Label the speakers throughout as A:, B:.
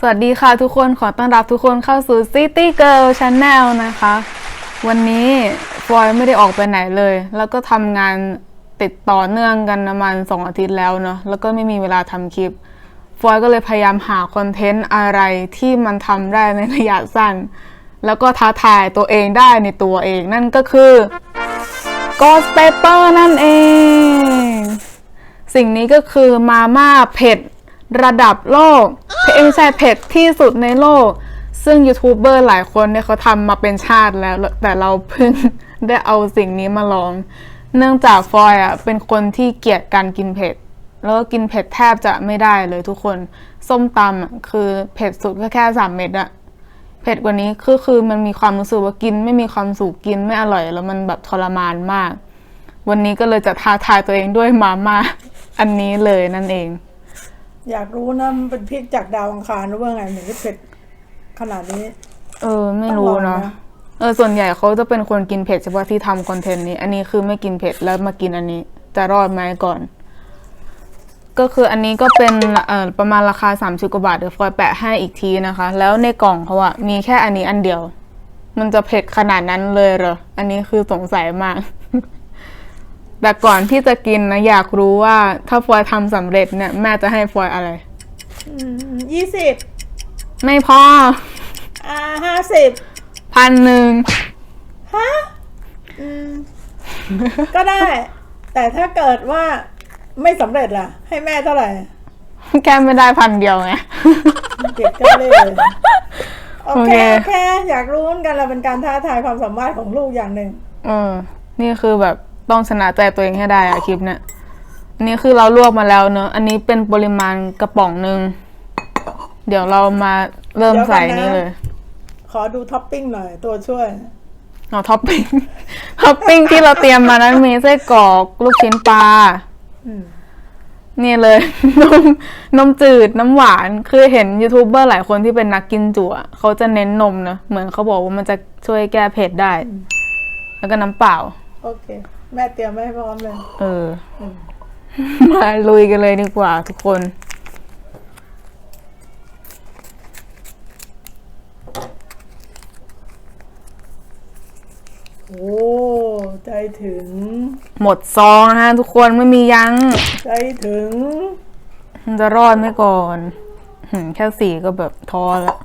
A: สวัสดีค่ะทุกคนขอต้อนรับทุกคนเข้าสู่ City Girl Channel นะคะ วันนี้ฟอยไม่ได้ออกไปไหนเลย แล้วก็ทำงานติดต่อเนื่องกันประมาณสองอาทิตย์แล้วเนาะแล้วก็ไม่มีเวลาทำคลิปฟอยก็เลยพยายามหาคอนเทนต์อะไรที่มันทำได้ในระยะสั้น แล้วก็ท้าทายตัวเองได้ในตัวเองนั่นก็คือ Ghost Pepper นั่นเอง สิ่งนี้ก็คือมาม่าเผ็ด ระดับโลกเอ้ยไม่ใช่เผ็ดที่สุดในโลก ซึ่งยูทูบเบอร์หลายคนเนี่ยเขาทำมาเป็นชาติแล้ว แต่เราเพิ่งได้เอาสิ่งนี้มาลอง เนื่องจากฟอยอะเป็นคนที่เกลียดการกินเผ็ด แล้วก็กินเผ็ดแทบจะไม่ได้เลยทุกคน ส้มตำอะคือเผ็ดสุดก็แค่สามเม็ดอะเผ็ดกว่านี้คือคือมันมีความรู้สึกว่ากิน ไม่มีความสุขกินไม่อร่อย แล้วมันแบบทรมานมาก วันนี้ก็เลยจะท้าทายตัวเองด้วยมาม่าอันนี้เลยนั่นเอง
B: อยากรู้นะมันเป็นพริกจากดาวอังคารหรือว่าไงถึงได้เผ็ดขนาดนี้
A: เออ ไม่รู้
B: ต้องลอง
A: เนาะ
B: นะ
A: เออส่วนใหญ่เขาจะเป็นคนกินเผ็ดเฉพาะที่ทำคอนเทนต์นี้ อันนี้คือไม่กินเผ็ดแล้วมากินอันนี้ จะรอดไหมก่อน ก็คืออันนี้ก็เป็นเอ่อประมาณราคา3ามสิบกว่าบาทเดี๋ยวฟอยแปะให้อีกทีนะคะ แล้วในกล่องเขาอะมีแค่อันนี้อันเดียว มันจะเผ็ดขนาดนั้นเลยเหรออันนี้คือสงสัยมาก แต่ก่อนที่จะกินนะอยากรู้ว่า ถ้าฟอยทำสำเร็จเนี่ยแม่จะให้ฟอยอะไร
B: ยี่สิบ
A: ไม่พอ
B: อ่าห้าสิบ
A: พันหนึ่ง
B: ฮะอืม ก็ได้ แต่ถ้าเกิดว่าไม่สำเร็จล่ะ ให้แม่เท่าไหร่
A: แค่ไม่ได้พันเดียวไง
B: เก็บก็เลยโอเค
A: โอ
B: โอ
A: เค
B: เค อยากรู้เหมือนกันเราเป็นการท้าทายความสามารถของลูกอย่างหนึ่ง
A: เออ นี่คือแบบ ต้องชนะใจตัวเองให้ได้อะคลิปเนี่ยอันนี้คือเราลวกมาแล้วเนอะอันนี้เป็นปริมาณกระป๋องหนึ่งเดี๋ยวเรามาเริ่มใส่นี่เลย
B: ขอดูท็อปปิ้งหน่อย ตัวช่วย
A: เอาท็อปปิ้งท็อปปิ้งที่เราเตรียมมานั้นมีไส้กรอกลูกชิ้นปลา
B: อืม
A: นี่เลย นมนมจืดน้ำหวานคือเห็นยูทูบเบอร์หลายคนที่เป็นนักกินจุอะเขาจะเน้นนมเนอะเหมือนเขาบอกว่ามันจะช่วยแก้เผ็ดได้ แล้วก็น้ำเปล่า
B: โอเค แม่เตรียมไว้ให้พร้อมเลย
A: เอออ มาลุยกันเลยดีกว่าทุกคน
B: โอ้ใจถึง
A: หมดซองนะฮะทุกคนไม่มียัง้ง
B: ใจถึง
A: มันจะรอดไหมก่อนหืมแค่สี่ก็แบบท้อแล้ว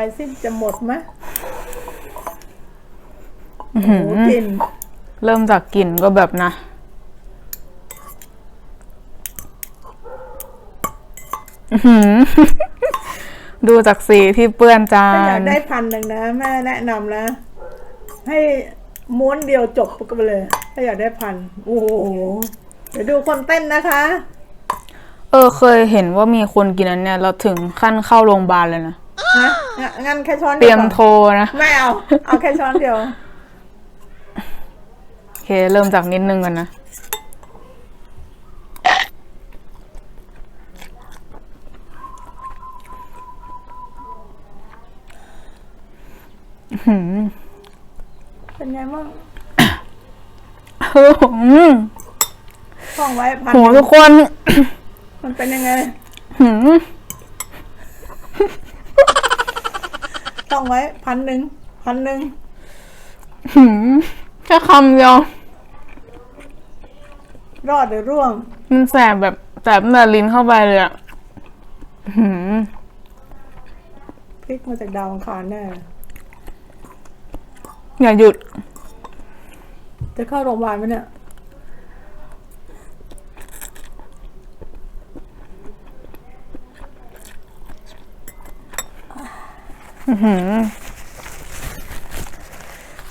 A: า
B: ยสิจะหมดไหมโอ้โหกลิน
A: เริ่มจากกลิ่นก็แบบนะอื้อหือดูจากสีที่เปื้อนจา
B: ถ้าอยาก
A: น
B: ได้พันหนึ่งนะแม่แนะนำนะ ให้ม้วนเดียวจบกันไปเลย ถ้าอยากได้พันโอ้โหเดี๋ยวดูคนเต้นนะคะ
A: เออเคยเห็นว่ามีคนกินอันเนี้ยเราถึงขั้นเข้าโรงพยาบาลเลยนะ
B: ฮะงั้นงั้นแค่ช้อน
A: เต
B: เดี
A: รี
B: ย
A: ยวม
B: ก่อน
A: โทรนะ
B: ไม่เอา เอาแค่ช้อนเดียว
A: โอเค เริ่มจากนิดนึงกันนะ
B: เป็นไงบ้าง
A: โอ้โห
B: ท่องไว้พัน
A: โห
B: หนึ่
A: ทุ
B: ง
A: กคน
B: มันเป็นยังไง
A: หืม
B: ท่องไว้พันหนึ่งพันหนึ่ง
A: หืมแค่คำเดียว
B: รอดหรือร่วง
A: มันแสบแบบแสบตั้งแต่ลิ้นเข้าไปเลยอะหืม
B: พลิกมาจากดาวอังคารแน่
A: อย่าหยุด
B: จะเข้าโรงพยาบาลไหมเนี่ย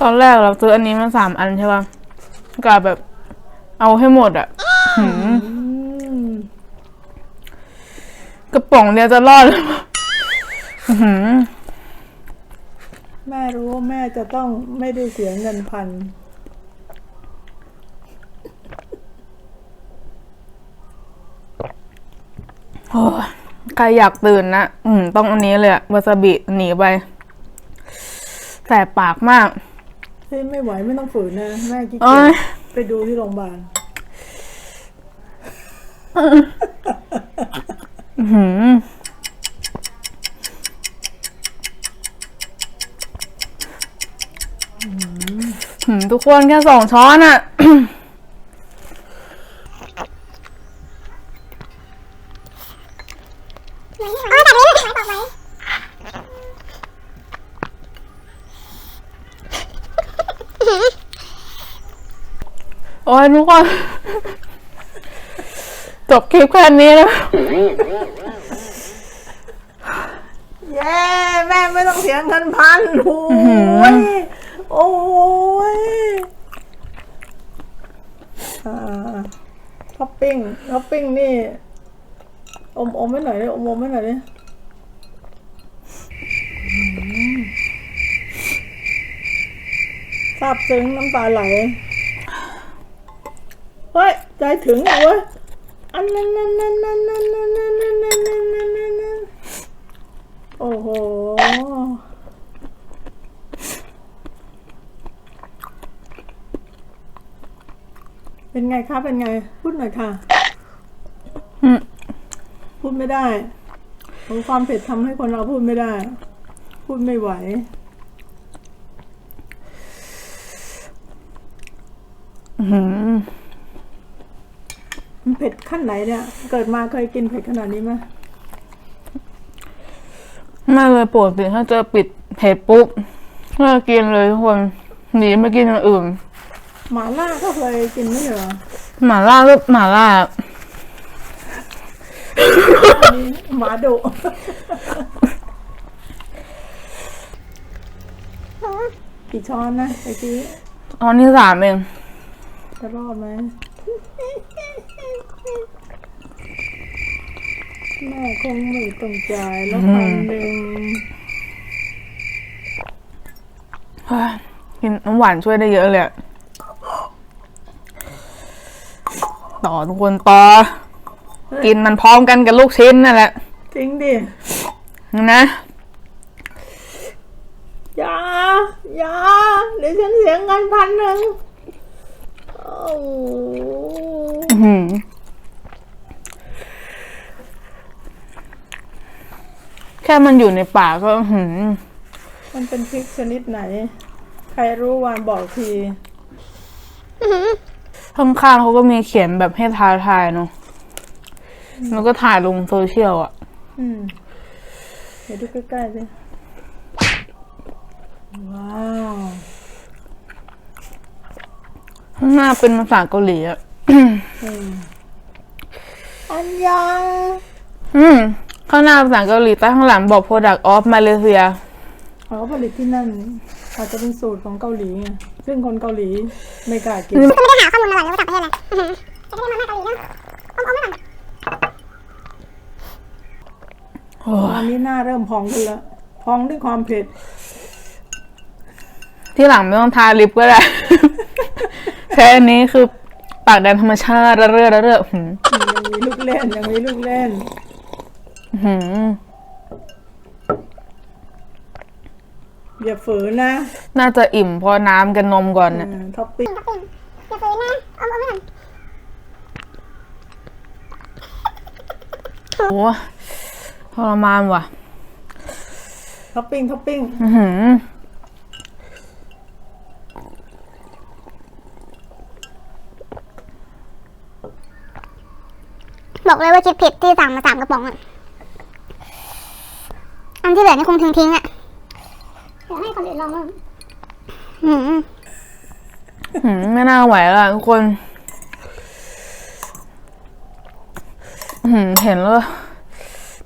A: ตอนแรกเราซื้ออันนี้มาสามอันใช่ป่ะกะแบบ เอาให้หมดอะหืม
B: อืม
A: กระป๋องเดียวจะรอดหรือเปล่าอื้อหือ
B: แม่รู้ว่าแม่จะต้องไม่ได้เสียเงินพัน
A: โอ้ย ใครอยากตื่นนะ อืม ต้องอันนี้เลยอะวาซาบิหนีไป แสบปากมาก
B: ที่ไม่ไหวไม่ต้องฝืนนะแม่กิ๊ก
A: โอ้ย
B: ไปดูที่โรงพยาบาล
A: อื้อหือหืมทุกคนแค่สองช้อนอะ
C: อ๋อแต่นี้ไม่ได้บอกไว้
A: โอ้ยทุกคนจบคลิปแค่นี้นะ
B: เย้แม่ไม่ต้องเสียเงินพันโอ้ยโอ้ยอ่าท็อปปิ้งท็อปปิ้งนี่ อมอมไม่หน่อยดิอมอมไม่หน่อยดิอืมซาบซึ้งน้ำตาไหลเฮ้ย ใจถึงเว้ยอันนั้นนั้นนั้นนั้นนั้นนั้นนั้นนั้นนั้นนั้นนั้นโอ้โห เป็นไงคะ เป็นไง พูดหน่อยค่ะพูดไม่ได้โอ้ความเผ็ดทำให้คนเราพูดไม่ได้ พูดไม่ไหว
A: อื้
B: ม ขั้นไหนเนี่ย เกิดมาเคยกินเผ็ดขนาดนี้ไหม
A: ไม่เลยปกติถ้าเจอปิดเผ็ดปุ๊บเลิกกินเลยทุกคนหนีไม่กินอย่างอื่น
B: หมาล่าก็เคยกินไม่เหรอ
A: หม่าล่าก็หม่าล่า
B: อันนี้หมาดุกี่ช้อนนะไอ้กี้
A: ตอนที่สามเอง
B: จะรอดไหม แม่คงไม่ต้องจ่ายแล้วพันหนึ่ง
A: เฮ้ยกินน้ำหวานช่วยได้เยอะเลยอะต่อทุกคนต่อ กินมันพร้อมกันกับลูกชิ้นนั่นแหละ
B: จริงดิ
A: นะ
B: อย่าอย่าเดี๋ยวฉันเสียเงินพันหนึ่งโอ้โห
A: อื้อหือแค่มันอยู่ในปากก็อื้อหือ
B: มันเป็นพริกชนิดไหน ใครรู้วานบอกที
A: ข้างๆเขาก็มีเขียนแบบให้ท้าทายเนาะแล้วก็ถ่ายลงโซเชียลอะ
B: อืมเดี๋ยวดูใกล้ๆสิว้าว
A: ข้างหน้าเป็นภาษาเกาหลีอะ
B: อืมอันยา
A: อืม ข้างหน้าภาษาเกาหลีแต่ข้างหลังบอก product of Malaysia
B: เขาผลิตที่นั่นอาจจะเป็นสูตรของเกาหลีไงซึ่งคนเกาหลีไม่กล้ากิน
C: คือไม่ได้หาข้อมูลมาก่อนเลยว่าจากประเทศอะไรอือหือแต่ก็ได้มาม่าเกาหลีนะอมอมๆไว้ก่อน
A: โอ้ย
B: อันนี้หน้าเริ่มพองขึ้นแล้วพองด้วยความเผ็ด
A: ที่หลังไม่ต้องทาลิปก็ได้ แค่อันนี้คือปากแดงธรรมชาติระเรื่อระเรื่อหืม
B: ยังมีลูกเล่นยังมีลูกเล่น
A: หืม
B: อย่าฝืนนะ
A: น่าจะอิ่มเพราะน้ำกับนมก่อน
B: อื
A: เนี่ย
B: มท็อปปิ้ง
C: อย่าฝืนอย่าฝืนนะอมอมๆไว้ก่อน
A: โอ้ทรมานว่ะ
B: ท็อปปิ้ง ท็อปปิ้ง
A: อือหือ
C: บอกเลยว่าคิดผิดที่สั่งมาสามกระป๋องอะ อันที่เหลือนี่คงทิ้งทิ้งๆอะเดี๋ยวให้คนอื่นลองบ้างอืม
A: หืมไม่น่าไหวละทุกคนหืมเห็นแล้ว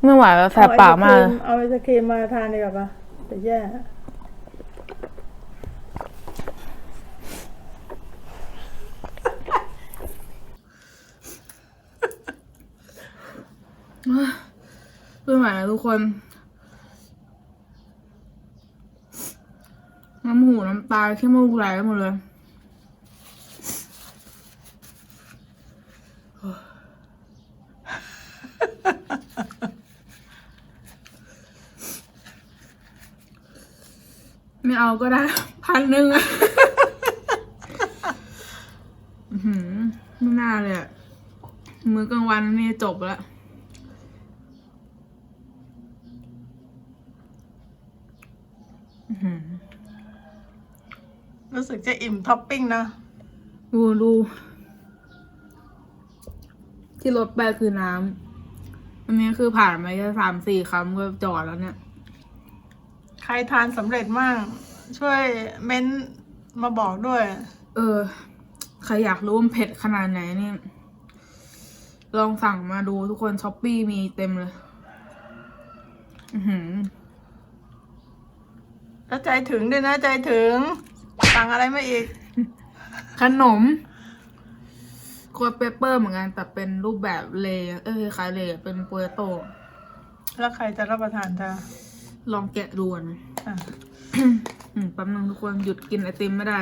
A: ไม่ไหวแล้วแสบปากมาก
B: เอาไอศครีมมาทานดีกว่าปะแต่แย่
A: ไม่ไหวแล้วทุกคน น้ำหูน้ำตาขี้มูกไหลหมดเลยไม่เอาก็ได้ พันหนึ่งอือไม่น่าเลยมื้อกลางวันนี่จบแล้วอือ
B: รู้สึกจะอิ่มท็อปปิ้งนะ
A: ดูดู ที่รถไปคือน้ำอันนี้คือผ่านมาแค่สามสี่คำก็จอดแล้วเนี่ย
B: ใครทานสำเร็จมั่งช่วยเม้นต์มาบอกด้วย
A: เออ ใครอยากรู้ว่ามันเผ็ดขนาดไหนนี่ลองสั่งมาดูทุกคนช้อปปี้มีเต็มเลย อือหือ
B: แล้วใจถึงด้วยนะใจถึง สั่งอะไรมาอีก
A: ขนมโคดเปเปอร์เหมือนกันแต่เป็นรูปแบบเลย์เอ้ยคล้ายเลย์เป็นโปเตโต้
B: แล้วใครจะรับประทานเธอ
A: ลองแกะดูนะ
B: อะ
A: อืมแป๊บนึงทุกคนหยุดกินไอติมไม่ได้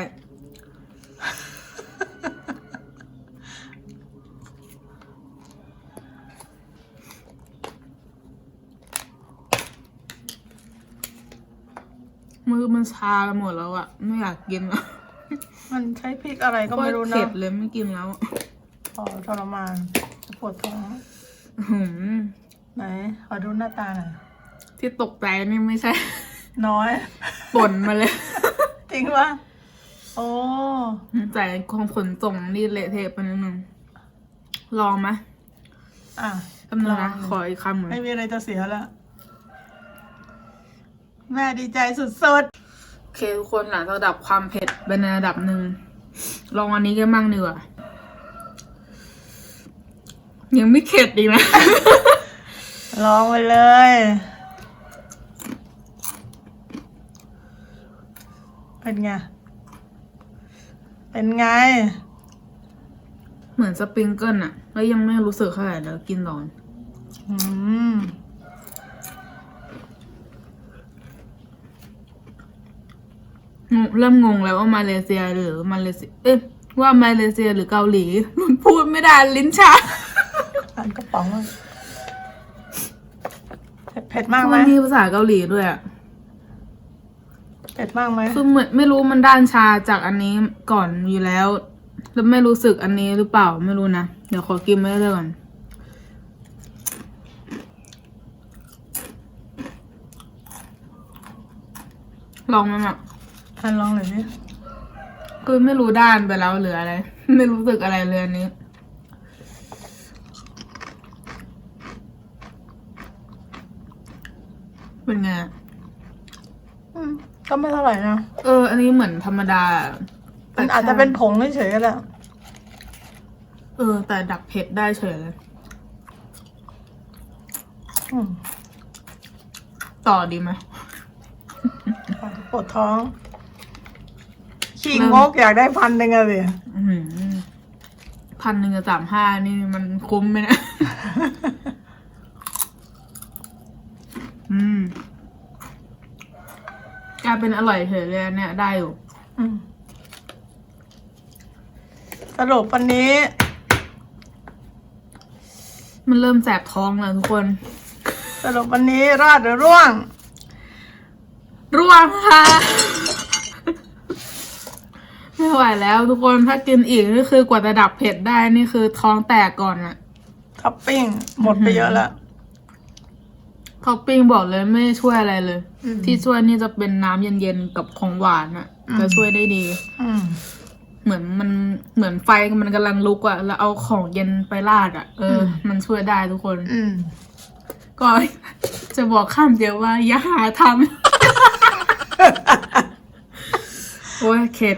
A: มือมันชาไปหมดแล้วอะไม่อยากกินแล้ว
B: มันใช้พริกอะไรก็ไม่รู้
A: เผ็
B: นะ
A: ดเลยไม่กินแล้วอะ
B: พอทรมานปวดท้อง
A: อื้อหือ
B: ไหนขอดูหน้าตาหน่อย
A: ที่ตกใจนี่ไม่ใช่
B: น้อย
A: ป่นมาเลย
B: จริงปะโอ้
A: แต่ของขนส่งนี่เละเทะไปนิดนึงลองไหม
B: อะ
A: แป๊บนึงนะขออีกคำหนึ่ง
B: ไม่มีอะไรจะเสียแล้วแม่ดีใจสุด
A: โอเคทุกคนหลังจากดับความเผ็ดเป็นในระดับหนึ่งลองอันนี้กันบ้างดีกว่ายังไม่เข็ดอีกนะ
B: ๆลองไปเลย เป็นไง เป็นไง
A: เหมือนสปริงเกิลอะแล้วยังไม่รู้สึกเท่าไหร่เดี๋ยวกินต่อน
B: อืม
A: งง เริ่มงงแล้วว่ามาเลเซียหรือมาเลเซียเอ๊ะว่ามาเลเซียหรือเกาหลีมันพูดไม่ได้ลิ้นชา
B: อันกระป๋องอะเผ็ดเผ็ดมากไหม
A: มันมีภาษาเกาหลีด้วยอะ
B: เผ็ดมากไหม
A: คือเหมือนไม่รู้มันด้านชาจากอันนี้ก่อนอยู่แล้ว แล้วไม่รู้สึกอันนี้หรือเปล่าไม่รู้นะเดี๋ยวขอกินไม่ได้ก่อนลองมันอะ
B: อันลองหน่อยดิ
A: คือไม่รู้ด้านไปแล้วเหลืออะไร ไม่รู้สึกอะไรเลยอันนี้ เป็นไงอะ
B: อืมก็ไม่เท่าไหร่นะ
A: เออ อันนี้เหมือนธรรมดา
B: มันอาจจะเป็นผงเฉยๆก็ได้
A: เออ แต่ดับเผ็ดได้เฉยเลย
B: อืม
A: ต่อดีไหม
B: ปวดท้อง ขี้งกอยากได้พันหนึ่งอะสิ
A: อื้อหือพันหนึ่งกับสามห้านี่มันคุ้มไหมเนะ อืมกลายเป็นอร่อยเฉยเลยอันเนี่ย ได้อยู่
B: อืมสรุปวันนี้
A: มันเริ่มแสบท้องแล้วทุกคน
B: สรุปวันนี้ราดหรือร่วง
A: ร่วงค่ะ ไม่ไหวแล้ว ทุกคนถ้ากินอีกนี่คือกว่าจะดับเผ็ดได้นี่คือท้องแตกก่อนอะ
B: ท็อปปิ้งหมดไปเยอะแล้ว
A: ท็อปปิ้งบอกเลยไม่ช่วยอะไรเลย
B: อืม
A: ที่ช่วยนี่จะเป็นน้ำเย็นๆกับของหวานอะ
B: อืม
A: จะช่วยได้ดี
B: อืม
A: เหมือนมันเหมือนไฟมันกำลังลุกอะแล้วเอาของเย็นไปราดอะเอออ
B: ม
A: มันช่วยได้ทุกคน
B: อืม
A: ก็จะบอกข้ามเดียวว่า อย่าหาทำ โอ้ยเข็ด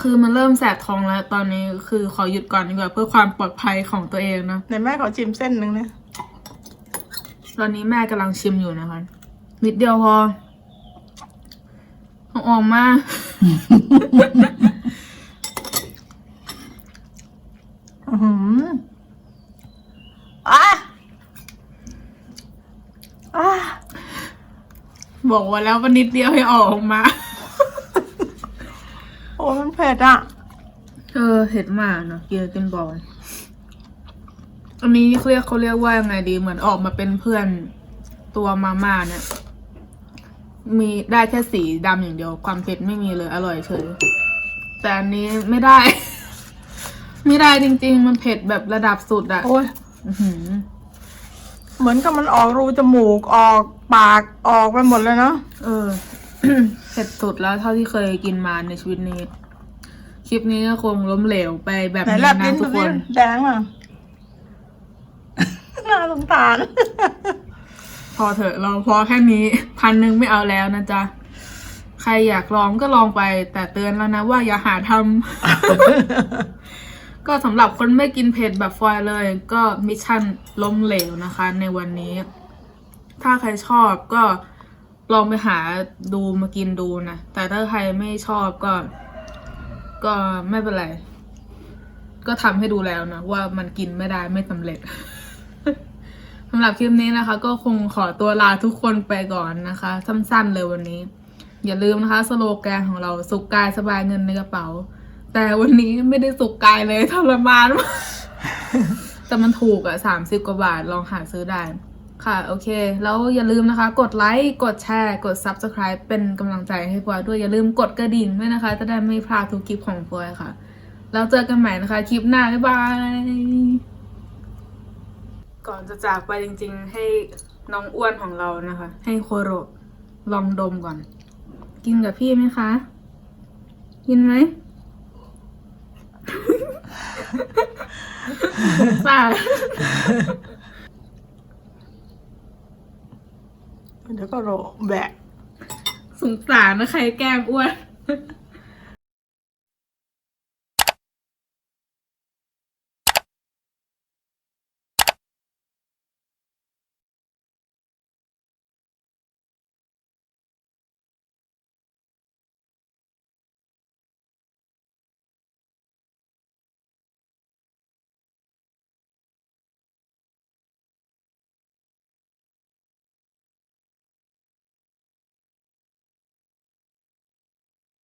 A: คือมันเริ่มแสบท้องแล้ว ตอนนี้คือขอหยุดก่อนดีกว่าเพื่อความปลอดภัยของตัวเองนะ
B: ในแม่ขอชิมเส้นหนึ่งนะ
A: ตอนนี้แม่กำลังชิมอยู่นะคะ นิดเดียวพอเอาออกมา
B: อือหืออะอะ
A: บอกว่าแล้วว่านิดเดียวให้ออกมา
B: โอ้มันเผ็ดอะ
A: เออเห็ดมากเนอะกินกินบ่อยอันนี้เขาเรียกเขาเรียกว่ายังไงดีเหมือนออกมาเป็นเพื่อนตัวมาม่าเนี่ย มีได้แค่สีดำอย่างเดียว ความเผ็ดไม่มีเลยอร่อยเฉยแต่อันนี้ไม่ได้ ไม่ได้จริง ๆ มันเผ็ดแบบระดับสุดอะ
B: โอ้ย
A: อื้อหือ
B: เหมือนกับมันออกรูจมูกออกปากออกไปหมดเลยเนาะ
A: เออ เผ็ดสุดแล้วเท่าที่เคยกินมาในชีวิตนี้ คลิปนี้ก็คงล้มเหลวไปแบบ
B: ไหน
A: นี้
B: แลบ
A: นะ
B: ลิ้น
A: ทุ
B: ดู
A: กค
B: สิ
A: น
B: แดงอะน่าสงสาร
A: พอเถอะเราพอแค่นี้พันหนึ่งไม่เอาแล้วนะจ๊ะ ใครอยากลองก็ลองไป แต่เตือนแล้วนะว่าอย่าหาทำก็สำหรับคนไม่กินเผ็ดแบบฟอยเลย ก็มิชชั่นล้มเหลวนะคะ ในวันนี้ ถ้าใครชอบก็ ลองไปหาดูมากินดูนะ แต่ถ้าใครไม่ชอบก็ ก็ไม่เป็นไร ก็ทำให้ดูแล้วนะ ว่ามันกินไม่ได้ไม่สำเร็จสำหรับคลิปนี้นะคะ ก็คงขอตัวลาทุกคนไปก่อนนะคะ สั้นๆเลยวันนี้ อย่าลืมนะคะ สโลแกนของเราสุขกายสบายเงินในกระเป๋า แต่วันนี้ไม่ได้สุขกายเลยทรมานมากแต่มันถูกอะสามสิบกว่าบาทลองหาซื้อได้ ค่ะ โอเค แล้วอย่าลืมนะคะ กดไลค์กดแชร์ กด Subscribe เป็นกำลังใจให้พลอยด้วยอย่าลืมกดกระดิ่งด้วยนะคะ จะได้ไม่พลาดทุกคลิปของพลอยค่ะ แล้วเจอกันใหม่นะคะ คลิปหน้า บ๊ายบาย ก่อนจะจากไปจริงๆ ให้น้องอ้วนของเรานะคะ ให้โคโรลองดมก่อน กินกับพี่ไหมคะ กินไหมสา ร
B: เดี๋ยวก็โรแบะ
A: สงสารนะใครแกล้งอ้วน